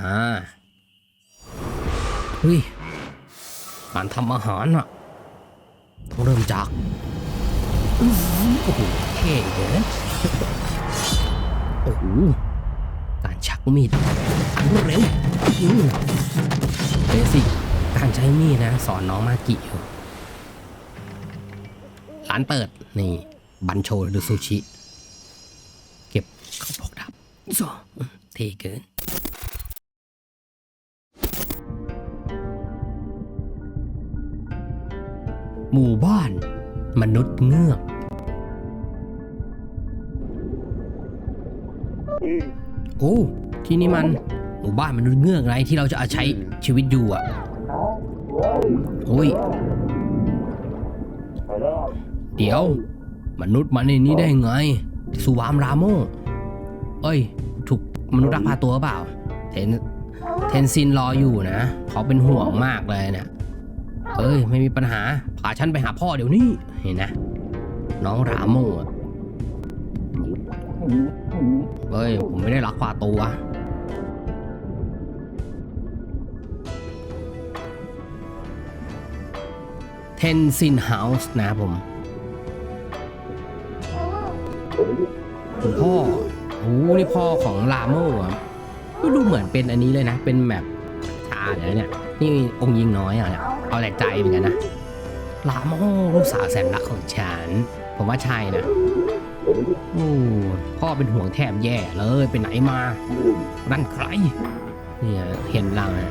นะเฮ้ยการทำอาหารอะต้องเริ่มจากโอ้โหเท่เลยโอ้โหการชักมีดอันรวเร็วเบสิกการใช้มีดนะ สอนน้องมากิอยู่ร้านเปิด นี่ บันโชหรือซูชิ เก็บข้าวพกดับโซ่เท่เกิน หมู่บ้าน มนุษย์เงือกโอ้ ที่นี่มันหมู่บ้านมนุษย์เงือกไรที่เราจะอาใช้ชีวิตอยู่อะโอ้ย เดี๋ยว มนุษย์มาในนี้ได้ไง สุวามรามโม เอ้ย ถูกมนุษย์รักพาตัวเปล่าเทนเทนซินรออยู่นะ เขาเป็นห่วงมากเลยเนี่ย เอ้ย ไม่มีปัญหาพาฉันไปหาพ่อเดี๋ยวนี้ เห็นนะ น้องราโมอะเฮ้ย ผมไม่ได้รักพาตัวเทนซินเฮาส์นะผมคุณพ่อโอ้นี่พ่อของลาโม่ก็ดูเหมือนเป็นอันนี้เลยนะ เป็นแบบชาเลยเนี่ย นี่องค์ยิงน้อยอะเนี่ย เอาแต่ใจเหมือนกันนะลาโม่ลูกสาวแสนรักของฉัน ผมว่าใช่นะโอ้พ่อเป็นห่วงแทบแย่เลยไปไหนมานั่นใครเนี่ยเห็นเราอะ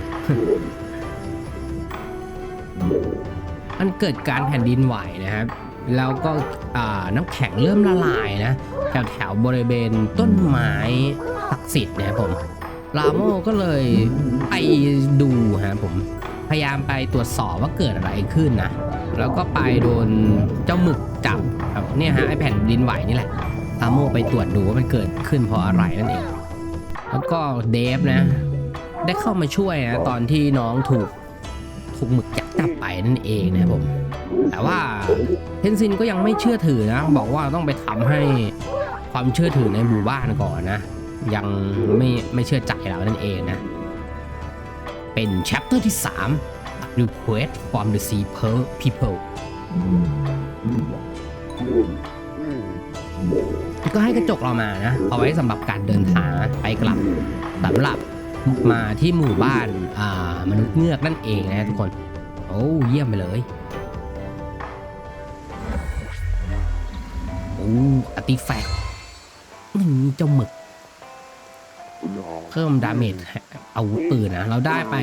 มันเกิดการแผ่นดินไหวนะครับ แล้วก็น้ำแข็งเริ่มละลายนะแถวแถวๆบริเวณต้นไม้ศักดิ์สิทธิ์นะครับผมลาโมก็เลยไปดูฮะผม พยายามไปตรวจสอบว่าเกิดอะไรขึ้นนะแล้วก็ไปโดนเจ้าหมึกจับครับเนี่ยฮะไอแผ่นดินไหวนี่แหละลาโมไปตรวจดูว่ามันเกิดขึ้นเพราะอะไรนั่นเองแล้วก็เดฟนะ ได้เข้ามาช่วยนะตอนที่น้องถูกถูกหมึกยักษ์จับไปนั่นเองนะครับผมแต่ว่าเทนซินก็ยังไม่เชื่อถือนะ บอกว่าต้องไปทำให้ความเชื่อถือในหมู่บ้านก่อนนะ ยังไม่ไม่เชื่อใจเรานั่นเองนะ เป็น chapter ที่ 3 Request from the Sea People ก็ให้กระจกเรามานะ เอาไว้สำหรับการเดินทางไปกลับสำหรับมาที่หมู่บ้านามนุษย์เงือกนั่นเองนะทุกคน โอ้เยี่ยมไปเลยโอ้อาร์ติแฟกต์นี่เจ้าหมึก เพิ่มดาเมจอาวุธปืนนะ เราได้ไป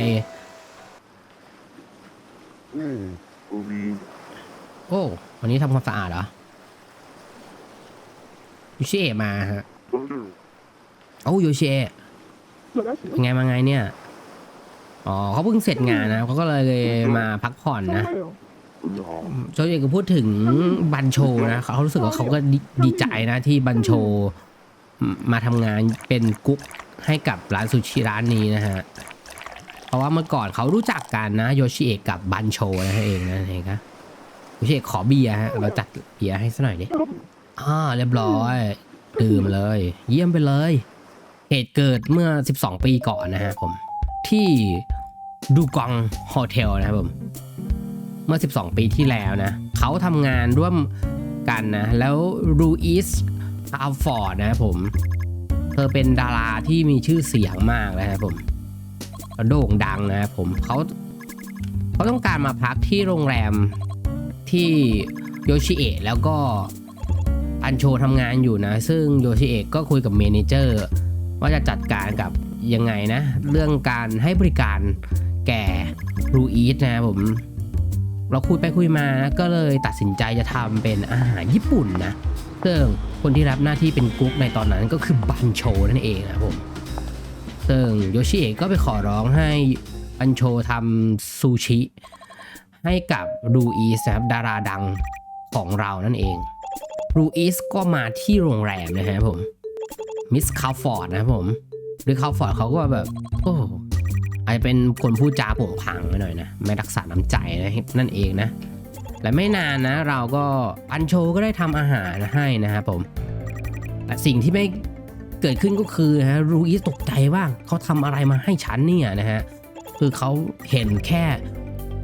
โอ้วันนี้ทำความสะอาดเหรอยูชิเอะมาฮะโอ้ยูชิเอะเป็นไงมาไงเนี่ย อ๋อเขาเพิ่งเสร็จงานนะเขาก็เลยมาพักผ่อนนะโจเอกก็พูดถึงบันโชนะเขารู้สึกว่าเขาก็ดีดีใจนะที่บันโชมมาทำงานเป็นกุ๊กให้กับร้านซูชิร้านนี้นะฮะ เพราะว่าเมื่อก่อนเขารู้จักกันนะโยชิเอะกับบันโชนะเองนะเองครับโยชิเอะขอเบียร์ฮะเราจัดเบียร์ให้สักหน่อยดิอ่าเรียบร้อยดื่มเลย เยี่ยมไปเลย เหตุเกิดเมื่อ 12 ปีก่อนนะฮะผม ที่ดูกองโฮเทลนะครับผม เมื่อ 12 ปีที่แล้วนะ เขาทำงานร่วมกันนะ แล้วรูอิสอาฟอร์ดนะครับผม เธอเป็นดาราที่มีชื่อเสียงมากนะครับผม โด่งดังนะครับผมเขาเขาต้องการมาพักที่โรงแรมที่โยชิเอะแล้วก็อันโชทำงานอยู่นะ ซึ่งโยชิเอะก็คุยกับเมนเจอร์ว่าจะจัดการกับยังไงนะ เรื่องการให้บริการแก่รูอีสนะผม เราคุยไปคุยมาก็เลยตัดสินใจจะทำเป็นอาหารญี่ปุ่นนะ ซึ่งคนที่รับหน้าที่เป็นกุ๊กในตอนนั้นก็คือบันโชนั่นเองนะผม ซึ่งโยชิเอะก็ไปขอร้องให้บันโชทำซูชิ ให้กับรูอีสนะครับดาราดังของเรานั่นเองรูอีสก็มาที่โรงแรมนะฮะผมมิสคาฟอร์ดนะครับผมหรือคาฟอร์ดเขาก็แบบ โอ้อาจจะเป็นคนพูดจาโผงผางไปหน่อยนะ ไม่รักษาน้ำใจนะนั่นเองนะ และไม่นานนะเราก็อันโชก็ได้ทำอาหารให้นะครับผมแต่สิ่งที่ไม่ เกิดขึ้นก็คือฮะรูอิสตกใจว่าเขาทำอะไรมาให้ฉันเนี่ยนะฮะคือเขาเห็นแค่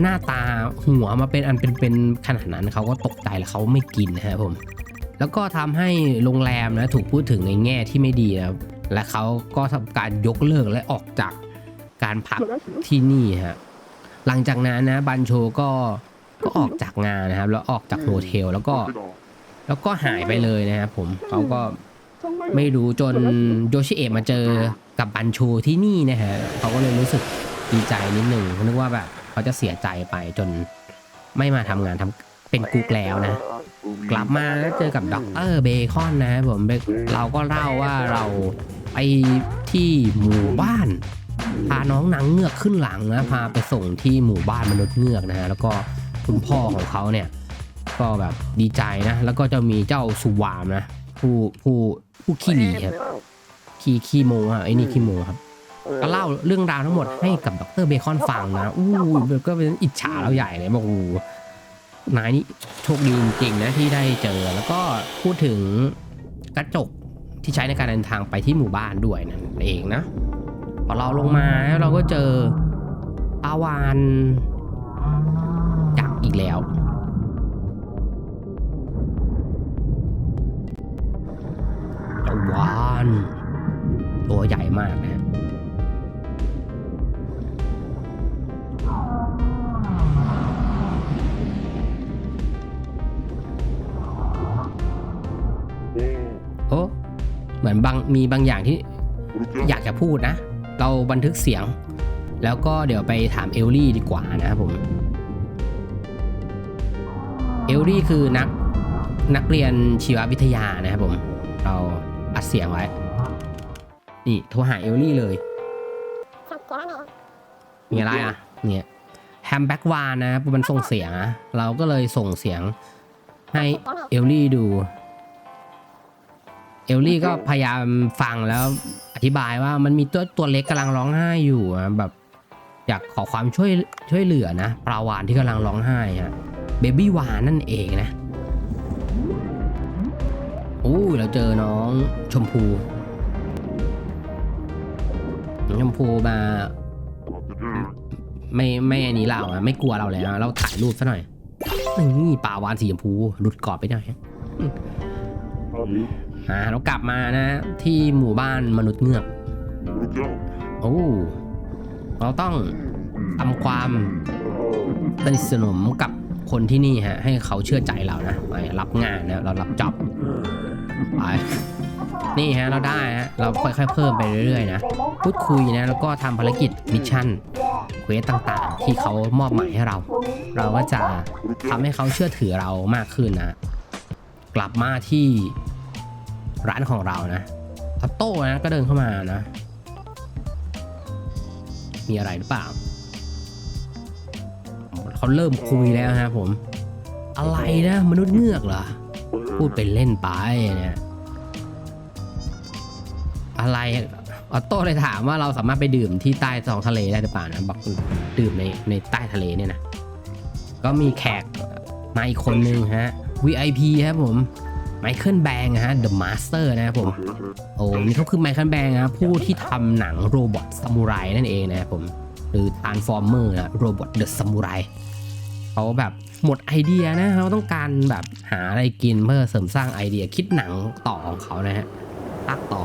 หน้าตาหัวมาเป็นอันเป็นเป็นขนาดนั้นเขาก็ตกใจแล้วเขาไม่กินนะฮะผม แล้วก็ทำให้โรงแรมนะถูกพูดถึงในแง่ที่ไม่ดีนะครับและเขาก็ทำการยกเลิกและออกจากการพักที่นี่ฮะหลังจากนั้นนะบันโชก็ก็ออกจากงานนะครับ แล้วออกจากโฮเทลแล้วก็ แล้วก็หายไปเลยนะครับผมเขาก็ ไม่รู้จนโยชิเอะมาเจอกับบันโชที่นี่นะฮะเขาก็เลยรู้สึกดีใจนิดหนึ่งนึกว่าแบบเขาจะเสียใจไปจนไม่มาทำงานทำเป็นกุ๊กแล้วนะ กลับมาแล้วเจอกับด็อกเตอร์เบคอนนะครับผมเบเราก็เล่าว่าเราไปที่หมู่บ้านพาน้องนางเงือกขึ้นหลังนะพาไปส่งที่หมู่บ้านมนุษย์เงือกนะฮะแล้วก็คุณพ่อของเขาเนี่ยก็แบบดีใจนะ แล้วก็จะมีเจ้าสุวามนะผู้ผู้ ผู้ขี้หลีครับขี้ขี้โมอะไอ้นี่ขี้โมครับก็เล่าเรื่องราวทั้งหมดให้กับดรเบคอนฟังนะอู้ก็เป็นอิจฉาเราใหญ่เลยบอกโอ้โหนายนี่โชคดีจริงๆนะที่ได้เจอแล้วก็พูดถึงกระจกที่ใช้ในการเดินทางไปที่หมู่บ้านด้วยนั่นเองนะพอเราลงมาแล้วเราก็เจอปลาวานยักษ์อีกแล้ว วานตัวใหญ่มากนะฮะโอ้เหมือนบางมีบางอย่างที่อยากจะพูดนะ เราบันทึกเสียง แล้วก็เดี๋ยวไปถามเอลลี่ดีกว่านะครับผม เอลลี่คือนักนักเรียนชีววิทยานะครับผม เรา อัดเสียงไว้ นี่โทรหาเอลลี่เลยมีอะไรอะ เนี่ยแฮมแบ็กวานนะมันส่งเสียงอะเราก็เลยส่งเสียงให้เอลลี่ดู เอลลี่ก็พยายามฟังแล้วอธิบายว่ามันมีตัวตัวเล็กกำลังร้องไห้อยู่อะแบบอยากขอความช่วยช่วยเหลือนะปลาวานที่กำลังร้องไห้ฮะเบบี้วานนั่นเองนะโอ้เราเจอน้องชมพูชมพูมา ไม่ไม่อันนี้เราอะไม่กลัวเราแล้วเราถ่ายรูปซะหน่อยนี่ปลาวานสีชมพูหลุดกรอบไปหน่อยอ่าเรากลับมานะ ที่หมู่บ้านมนุษย์เงือกโอ้เราต้องทำความสนิทสนมกับคนที่นี่ฮะให้เขาเชื่อใจเรานะรับงานนะเรารับจ็อบ ไปนี่ฮะเราได้ฮะเราค่อยๆเพิ่มไปเรื่อยๆนะพูดคุยนะแล้วก็ทำภารกิจมิชชั่นเควสต่างๆ ที่เขามอบหมายให้เรา เราก็จะทำให้เขาเชื่อถือเรามากขึ้นนะกลับมาที่ร้านของเรานะทัตโต้นะก็เดินเข้ามานะ มีอะไรหรือเปล่าเขาเริ่มคุยแล้วฮะผม อะไรนะ มนุษย์เงือกเหรอ พูดเป็นเล่นไปเนี่ยอะไรออโต้เลยถามว่าเราสามารถไปดื่มที่ใต้ท้องทะเลได้หรือเปล่านะบอกดื่มในในใต้ทะเลเนี่ยนะก็มีแขกมาอีกคนนึงฮะ VIP ครับผมไมเคิลแบงฮะ The Master นะครับผม โอ้นี่เขาคือไมเคิลแบงนะผู้ที่ทำหนังโรบอทซามูไรนั่นเองนะครับผม หรือ Transformer นะโรบอทเดอะซามูไร เขาแบบหมดไอเดียนะเขาต้องการแบบหาอะไรกินเพื่อเสริมสร้างไอเดียคิดหนังต่อของเขานะฮะภาคต่อ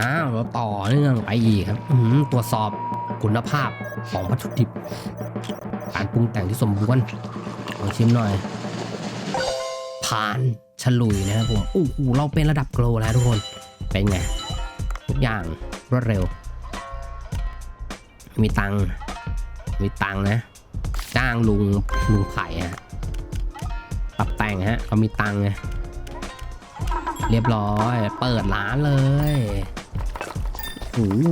อ้าวเราต่อเนื่องไปอีกครับหือตรวจสอบคุณภาพของวัตถุดิบ การปรุงแต่งที่สมบูรณ์ลองชิมหน่อย ผ่านฉลุยนะครับผมอู้หูเราเป็นระดับโกลแล้วทุกคน เป็นไง ทุกอย่างรวดเร็ว มีตังค์มีตังค์นะ จ้างลุงลุงไผ่ฮะปรับแต่งฮะเขามีตังค์ไงเรียบร้อย เปิดร้านเลยโอ้โห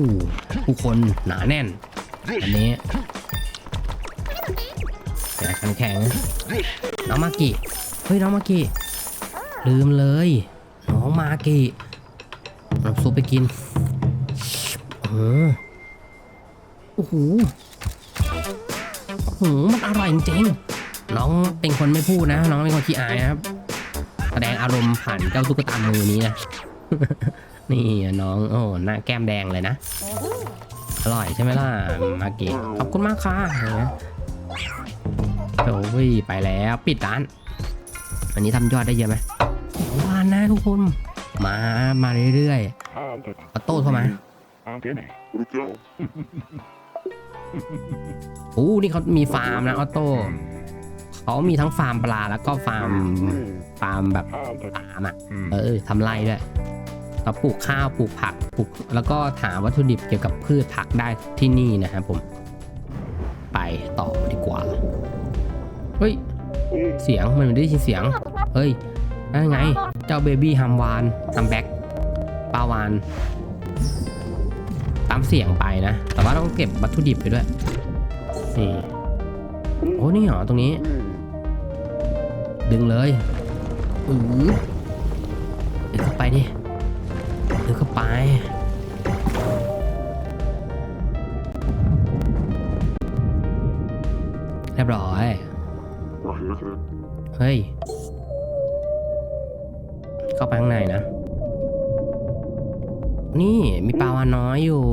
ผู้คนหนาแน่น อันนี้แข็งแข็งๆน้องมากิ เฮ้ยน้องมากิลืมเลยน้องมากิน้ำซุปไปกินโอ้โหโอ้โหโอ้โหมันอร่อยจริงๆน้องเป็นคนไม่พูดนะ น้องเป็นคนขี้อายนะครับแสดงอารมณ์ผ่านเจ้าตุ๊กตามือนี้นะนี่น้องโอ้หน้าแก้มแดงเลยนะ อร่อยใช่ไหมล่ะมาเกะขอบคุณมากค่ะเห็นไหมโอ้ยไปแล้ว ปิดร้าน วันนี้ทำยอดได้เยอะไหมวานนะทุกคน มา มาเรื่อยๆออโต้เข้ามาโอ้นี่เขามีฟาร์มนะออโต้เขามีทั้งฟาร์มปลาแล้วก็ฟาร์มฟาร์มแบบฟาร์มอะ เออทำไร่ด้วยเราปลูกข้าวปลูกผักปลูกแล้วก็หาวัตถุดิบเกี่ยวกับพืชผักได้ที่นี่นะครับผม ไปต่อดีกว่า เฮ้ย เสียงมันไม่ได้ยินเสียง เฮ้ยนั่นไง เจ้าเบบี้ฮัมวานฮัมแบ็กปลาวาน ตามเสียงไปนะ แต่ว่าต้องเก็บวัตถุดิบไปด้วย นี่ โอ้นี่เหรอ ตรงนี้ ดึงเลยอือดึงเข้าไปดิ ดึงเข้าไปเรียบร้อย เฮ้ย เข้าไปข้างในนะ นี่มีปลาวาน้อยอยู่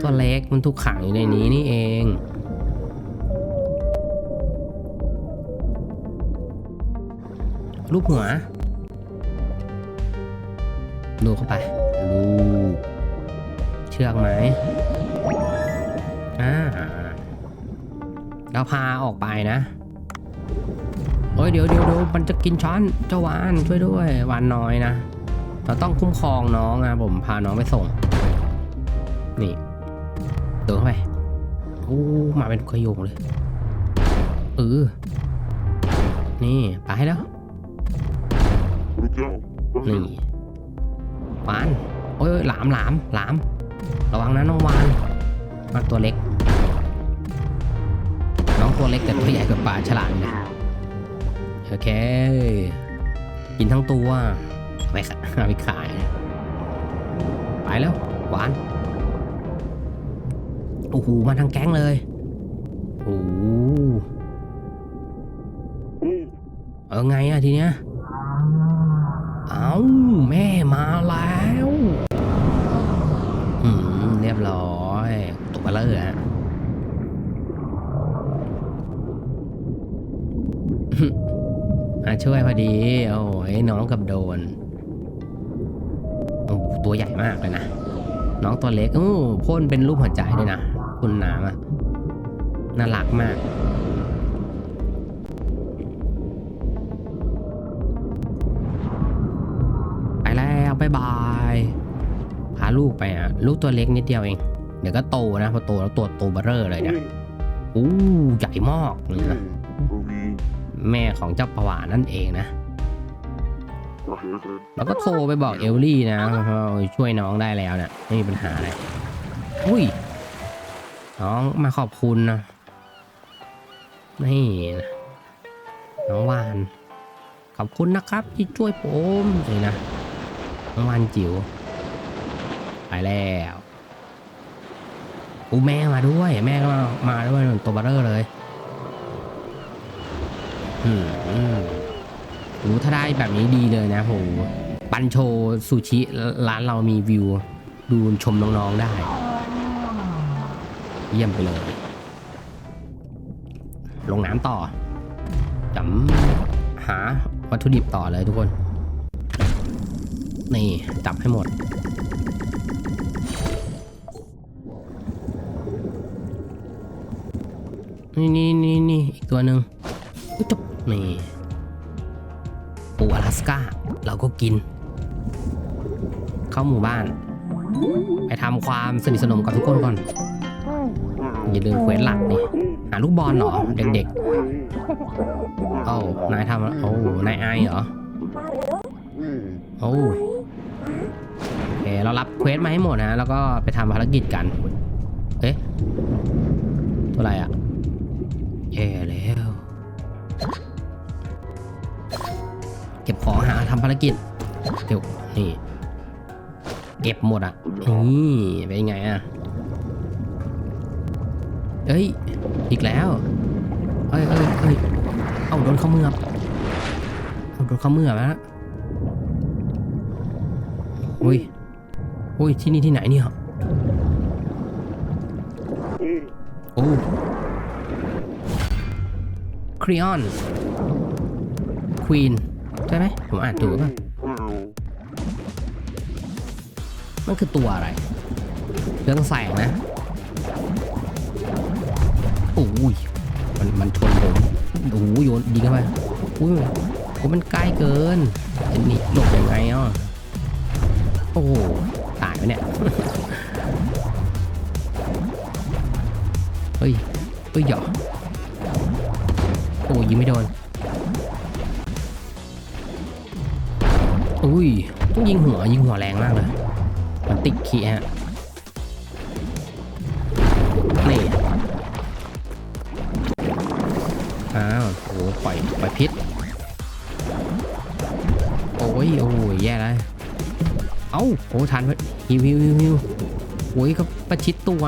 ตัวเล็กมันถูกขังอยู่ในนี้นี่เองรูปหัว ดูเข้าไปดูเชือกไหมอ่าเราพาออกไปนะ เฮ้ยเดี๋ยวเดี๋ยวเดี๋ยวมันจะกินช้อนเจ้าวานช่วยด้วยวานน้อยนะเราต้องคุ้มครองน้องนะผมพาน้องไปส่ง นี่เดินเข้าไปโอ้มาเป็นขโยงเลยเออนี่ไปแล้วนี่วานโอ้ยหลามหลามหลาม ระวังนะน้องวานวานตัวเล็ก น้องตัวเล็กแต่ตัวใหญ่กว่าปลาฉลามเลย โอเค กินทั้งตัวไปขายเอาไปขาย ไปแล้ว หวาน โอ้โห มาทั้งแก๊งเลย โอ้โหเออไงอะทีเนี้ย เอาแม่มาแล้วอืมเรียบร้อยตกมาแล้วเหรอ มาช่วยพอดี โอ้ยน้องกับโดนโอ้ตัวใหญ่มากเลยนะ น้องตัวเล็กโอ้พ่นเป็นรูปหัวใจด้วยนะคุณน้ำอะน่ารักมาก ไปแล้วบายบาย พาลูกไปอะ ลูกตัวเล็กนิดเดียวเอง เดี๋ยวก็โตนะ พอโตแล้วตัวโตเบอเร่อเลยนะอู้ใหญ่มากเลยนะ แม่ของเจ้าประวานั่นเองนะแล้วก็โทรไปบอกเอลลี่นะว่าช่วยน้องได้แล้วเนะี่ยไม่มีปัญหาอะไรอุ้ยน้องมาขอบคุณนะนี่นะน้องวานขอบคุณนะครับที่ช่วยผมเลยนะน้องวานจิ๋วไปแล้วอูแม่มาด้วย แม่ก็มามาด้วยเหมือนตัวเบลเลอร์เลย อืมโอ้ถ้าได้แบบนี้ดีเลยนะโหปันโชซูชิร้านเรามีวิว ดูชมน้องๆได้ เยี่ยมไปเลย ลงน้ำต่อจำหาวัตถุดิบต่อเลยทุกคน นี่ จับให้หมด นี่นี่นี่นี่อีกตัวหนึ่งอุ๊ยจบ นี่ปูอลาสก้าเราก็กิน เข้าหมู่บ้าน ไปทำความสนิทสนมกับทุกคนก่อน อย่าลืมเควสหลักนี่หาลูกบอลเหรอ เด็กๆโอ้านายทำโอ้นายไอเหรอโอ้โอเคเรารับเควสมาให้หมดนะ แล้วก็ไปทำภารกิจกัน เอ๊ะ ตัวอะไรอะแย่แล้ว เก็บของหาทำภารกิจเดี๋ยวนี่เก็บหมดอะนี่เป็นไงอะเอ้ยอีกแล้วเอ้ยเอ้ยเอ้ยเอาโดนเขามือบเอาโดนเขามือบแล้วอุ้ยอุ้ยที่นี่ที่ไหนเนี่ยโอ้ครีออนควีน ใช่ไหมผมอ่านถูกป่ะมันคือตัวอะไรเรื่องแสงนะโอ้ยมันมันชนผมโอ้โหโยนยิงเข้าไปอุ้ยโอ้มันใกล้เกินไอ้นี่หลบยังไงอะโอ้โหตายไปเนี่ยเฮ้ยเฮ้ยหยอโอ้ยยิงไม่โดน อุ้ยต้องยิงหัวยิงหัวแรงมากเลย มันติดขี้ฮะนี่อ้าวโอ้ปล่อยปล่อยพิษ โอ้ยโอ้ยแย่แล้วเอ้าโอ้ทันไปฮิวฮิวฮิวฮิวโอ้ยก็ประชิดตัว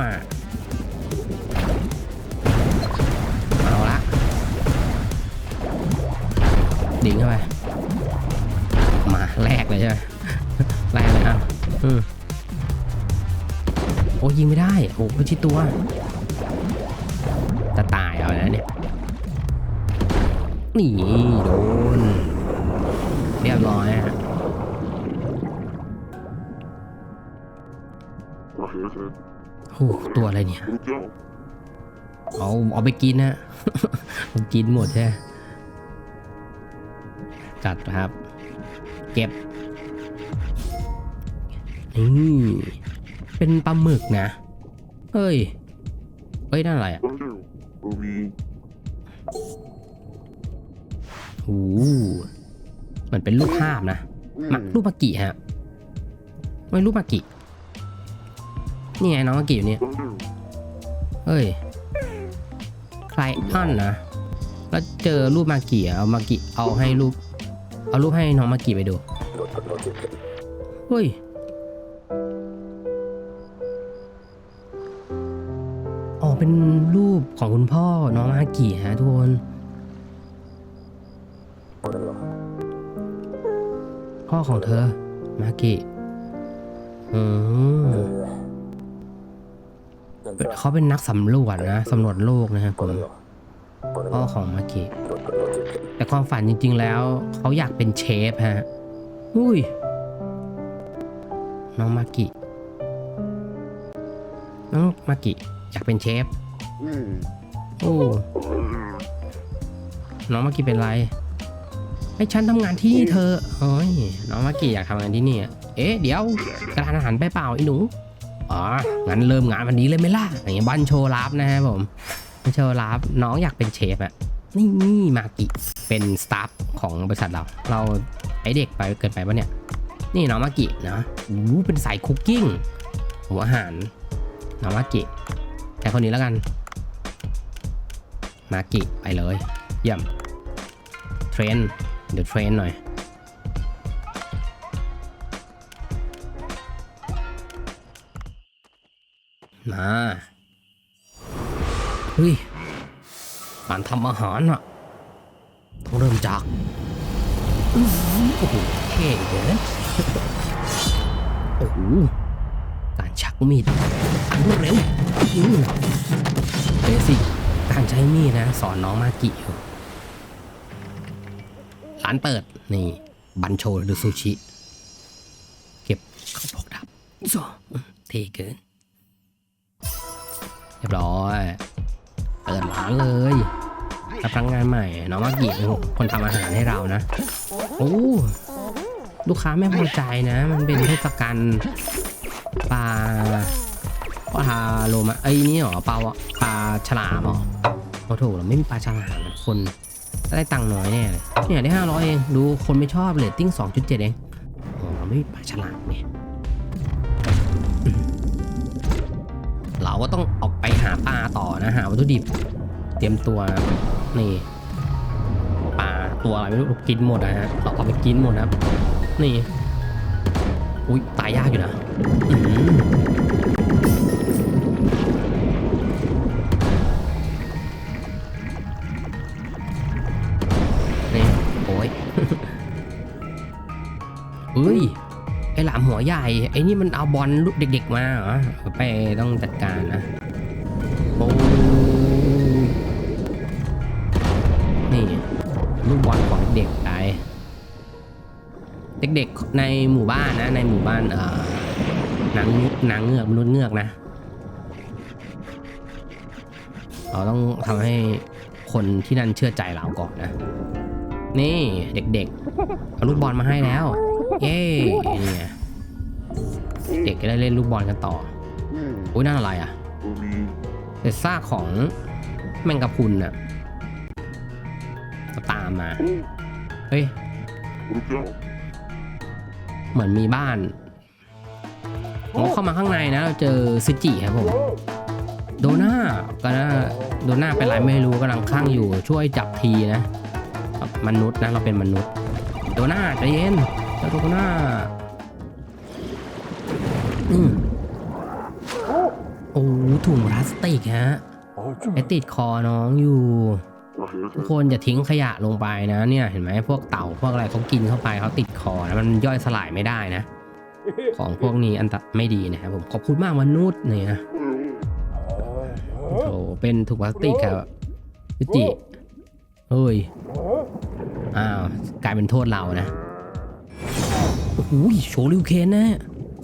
ยิงไม่ได้โอ้ประชิดตัวจะตายเอาแล้วเนี่ยนี่โดนเรียบร้อยฮะโอ้ตัวอะไรเนี่ยเอาเอาไปกินนะผมกินหมดใช่จัดครับ เก็บนี่เป็นปลาหมึกนะ เฮ้ย เฮ้ย นั่นอะไรอะโอ้โหเหมือนเป็นรูปภาพนะมารูปมากิฮะ ไม่รูปมากิ นี่ไงน้องมากิอยู่เนี่ย เฮ้ย ใครอันนะ แล้วเจอรูปมากิอะเอามากิเอาให้รูป เอารูปให้น้องมากิไปดู เฮ้ย เป็นรูปของคุณพ่อน้องมากิฮะทุกคนพ่อของเธอ มากิอืมเขาเป็นนักสำรวจนะสำรวจโลกนะครับผมพ่อของมากิแต่ความฝันจริง ๆ แล้ว เขาอยากเป็นเชฟฮะ อุ้ย น้องมากิ น้องมากิ อยากเป็นเชฟโอ้น้องมากิเป็นไรให้ฉันทำงานที่นี่เธอะเฮ้ยน้องมากิอยากทำงานที่นี่อะเอ๊ะเดี๋ยวกระทานอาหารไปเปล่าไอ้หนูอ๋องั้นเริ่มงานวันนี้เลยไหมล่ะอย่างเงี้ยบันโชว์ลับนะครับผมบันโชว์ลับน้องอยากเป็นเชฟอะนี่นี่มากิเป็นสตาฟของบริษัทเรา เราไอเด็กไปเกินไปปะเนี่ย นี่น้องมากินะอู้เป็นสายคุกกิ้งหัวอาหารน้องมากิ แต่คนนี้แล้วกัน มากิไปเลย เยี่ยม เทรน เดี๋ยวเทรนหน่อย มาเฮ้ยการทำอาหารอะต้องเริ่มจากอื้ออโอ้โหเท่เกินโอ้โห มีดรวดเร็วเบสิกการใช้มีดนะ สอนน้องมากิอยู่ร้านเปิด นี่บันโชหรือซูชิ เก็บข้าวพกดับจ้ะเทเกิน เรียบร้อย เปิดร้านเลยรับพนักงานใหม่ น้องมากิเป็นคนทำอาหารให้เรานะ โอ้ลูกค้าไม่พอใจนะ มันเป็นเทศกาล ปลาปลาโลมาเอ้นี่เหรอปลาปลาฉลามเหรอโอ้โถเราไม่มีปลาฉลามคนได้ตังค์น้อยแน่เลยเนี่ยได้ห้าร้อยเองดูคนไม่ชอบเลยติ้งสองจุดเจ็ดเองโอ้เราไม่มีปลาฉลามเนี่ยเราก็ต้องออกไปหาปลาต่อนะหาวัตถุดิบ เตรียมตัวนี่ปลาตัวอะไรไม่รู้กินหมดนะฮะเราเอาไปกินหมดนะครับนี่ อุ้ยตายยากอยู่นะอื้อหือนี่โอ้ยเฮ้ย ไอหลามหัวใหญ่ ไอนี่มันเอาบอลลูกเด็กๆมาเหรอ ไปต้องจัดการนะโอ้ ด็กๆในหมู่บ้านนะ ในหมู่บ้านเอ่อนางนางเงือกมนุษย์เงือกนะเราต้องทำให้คนที่นั่นเชื่อใจเราก่อนนะ นี่เด็กๆเอาลูกบอลมาให้แล้ว เย้นี่ไงเด็กก็ได้เล่นลูกบอลกันต่อโอ้ยนั่นอะไรอะเป็นซากของแมงกะพรุนอะตามมา เฮ้ย เหมือนมีบ้านผมเข้ามาข้างในนะเราเจอซิจิครับผม โดน่าก็นะโดน่าเป็นไรไม่รู้กำลังข้างอยู่ช่วยจับทีนะ มนุษย์นะเราเป็นมนุษย์ โดน่าใจเย็นเจ้าโดน่าอืมโอ้ถุงพลาสติกฮะไปติดคอน้องอยู่ ทุกคนอย่าทิ้งขยะลงไปนะ เนี่ยเห็นไหมพวกเต่าพวกอะไรเขากินเข้าไปเขาติดคอนะมันย่อยสลายไม่ได้นะ ของพวกนี้อันตรไม่ดีนะครับผมขอบคุณมากมนุษย์เนี่ยโอ้เป็นถุงพลาสติกครับพิจิเฮ้ยอ้าวกลายเป็นโทษเรานะโอ้โหโชริวเคนนะ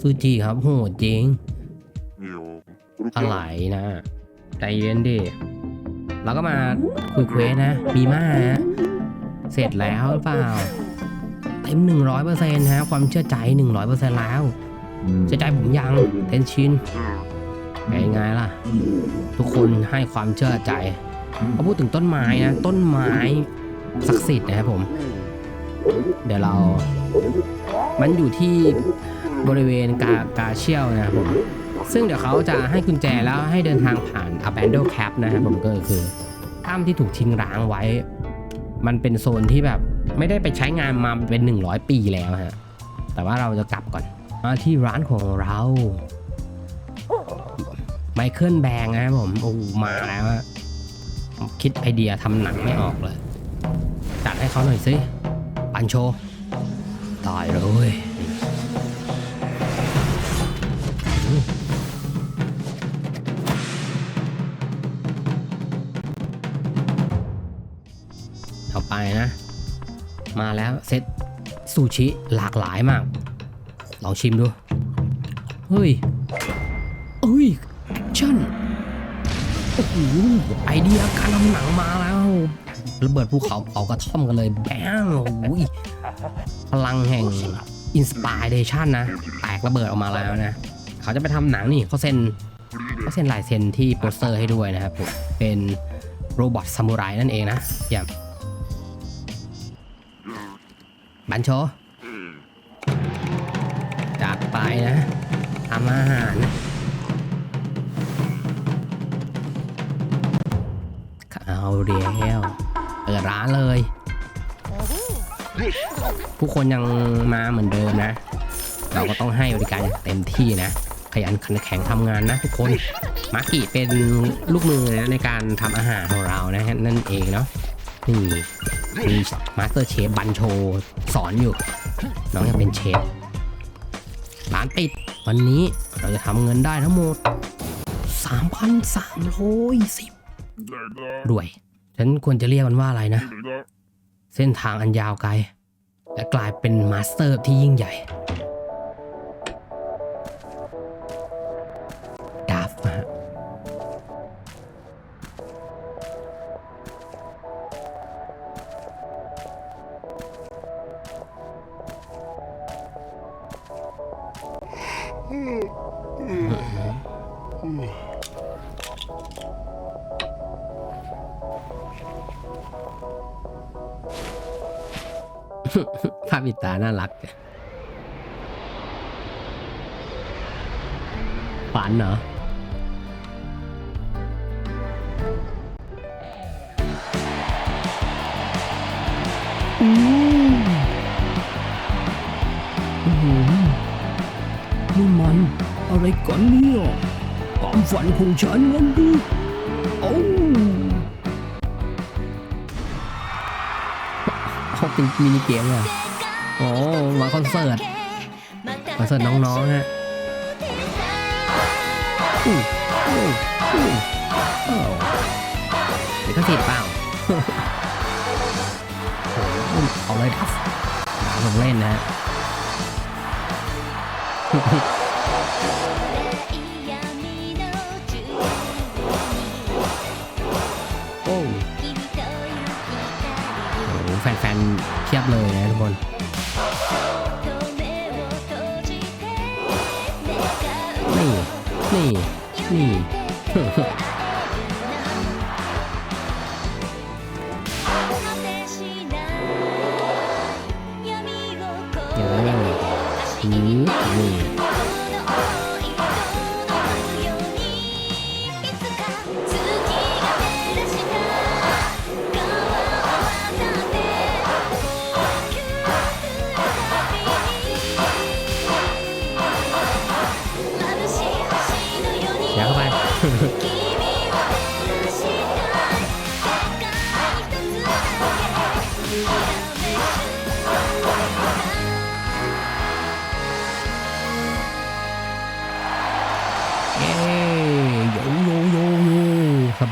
ซูจิครับโหดจริงอะไรนะ ใจเย็นดิ เราก็มาคุยเควสนะมีมาฮะเสร็จแล้วหรือเปล่า เต็มหนึ่งร้อยเปอร์เซ็นต์ฮะ ความเชื่อใจหนึ่งร้อยเปอร์เซ็นต์แล้ว เชื่อใจผมยังเทนชินไงไงล่ะ ทุกคนให้ความเชื่อใจพอพูดถึงต้นไม้นะ ต้นไม้ศักดิ์สิทธิ์นะครับผม เดี๋ยวเรา มันอยู่ที่บริเวณกากาเชียวนะครับผม ซึ่งเดี๋ยวเขาจะให้กุญแจแล้วให้เดินทางผ่าน Abandoned Cap นะครับผมก็คือถ้ำที่ถูกทิ้งร้างไว้ มันเป็นโซนที่แบบไม่ได้ไปใช้งานมาเป็น 100 ปีแล้วฮะ แต่ว่าเราจะกลับก่อน มาที่ร้านของเราไมเคิลแบงนะครับผมโอ้มาแล้วคิดไอเดียทำหนังไม่ออกเลย จัดให้เขาหน่อยสิ ปันโช ตายเลย ไปนะ มาแล้วเซตซูชิหลากหลายมากลองชิมดู เฮ้ยเอ้ยชั่นโอ้โหไอเดียการทำหนังมาแล้วระเบิดภูเขาเผากระท่อมกันเลยแบงโอ้ยพลังแห่งอินสป r เ t ชันนะ แตกระเบิดออกมาแล้วนะ เขาจะไปทำหนังนี่เขาเซ็นเขาเซ็นลายเซ็นที่โปสเตอร์ให้ด้วยนะครับผมเป็นโรบอทซามูไรนั่นเองนะอย่า บันโชจัดไปนะทำอาหาร เอาเรียวเปิดร้านเลย ผู้คนยังมาเหมือนเดิมนะ เราก็ต้องให้บริการอย่างเต็มที่นะ ขยันขันแข็งทำงานนะทุกคน มากิเป็นลูกมือนะในการทำอาหารของเรานะฮะนั่นเองเนาะนี่ มีมาสเตอร์เชฟบันโชสอนอยู่ น้องจะเป็นเชฟร้านปิด วันนี้เราจะทำเงินได้ทั้งหมด 3,310รวย ฉันควรจะเรียกมันว่าอะไรนะ เส้นทางอันยาวไกล และกลายเป็นมาสเตอร์ที่ยิ่งใหญ่ น่ารักฝันเหรออืมอื้อหือกันเนี่ยความฝันของฉันนั้นดิโอ้เขาเป็นมินิเกมเหรอโอ้มาคอนเสิร์ตคอนเสิร์ตน้องๆฮะอู้อู้อู้โอ้เดี๋ยวก็ติดเปล่าโอ้โหเอาเลยดับดับลงเล่นนะฮะโอ้โหแฟนๆเพียบเลยนะทุกคนนี่ นี่นี่เ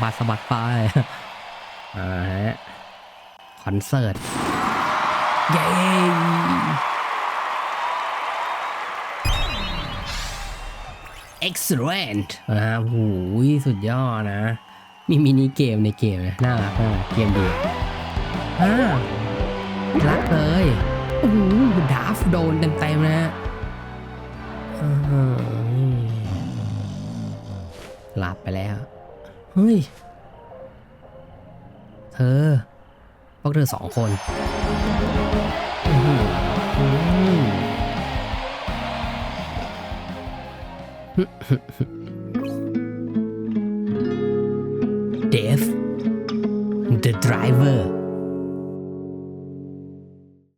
บัดสะบัดไปอ่าฮะคอนเสิร์ต เย้ excellent นะฮะโหยสุดยอดนะ มีมินิเกมในเกมนะน่ารักมากเกมดีอ่ารักเลยโอ้โหดาฟโดนเต็มๆนะฮะอื้อหือหลับไปแล้ว เฮ้ย เธอ พวกเธอสองคน เดฟ the driver